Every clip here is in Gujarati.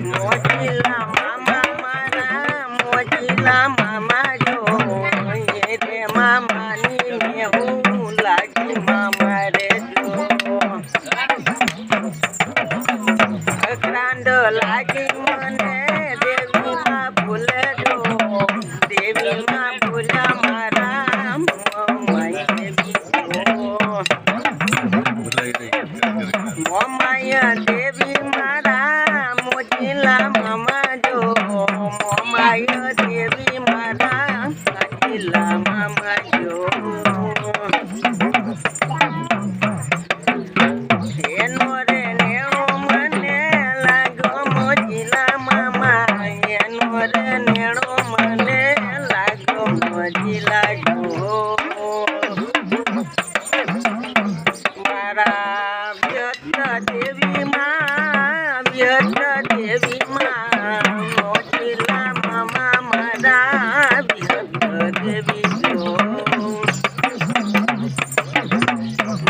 મોજીલા મામા મારા મોજીલા મામા જો મારા મારા મોમાયા દેવી મારા મામા જો. એનો રે નેણો મને લાગો મોજીલા મામા, એનો રે નેણો મને લાગો મોજીલા જો. મારા વ્યસ્ત દેવી માં મોજીલા મામા મારા દેવી જો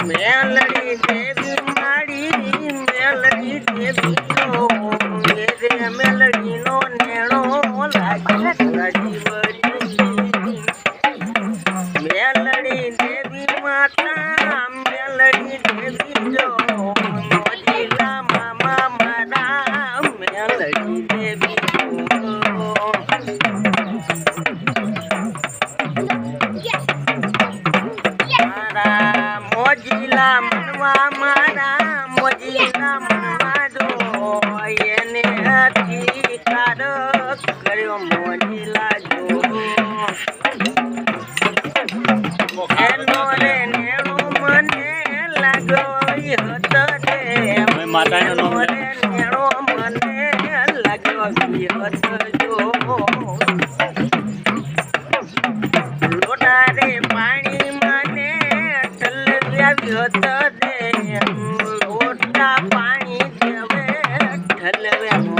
મેલડી દેવી માડી મેલડી દેવી જો રે મેલડી લાગે જીવડી મેલડી દેવી માતા, મેલડી દેવી જો. મનવા મારા મોજીલા મનવા એને અધિકાર કર્યો મોજીલા જો એનો રે નેણો મને લાગ્યો હતો રે માતાનું રે નેણો મને લાગ્યો હતો જો. તરે લોટા પાણી દેવે ઠલવે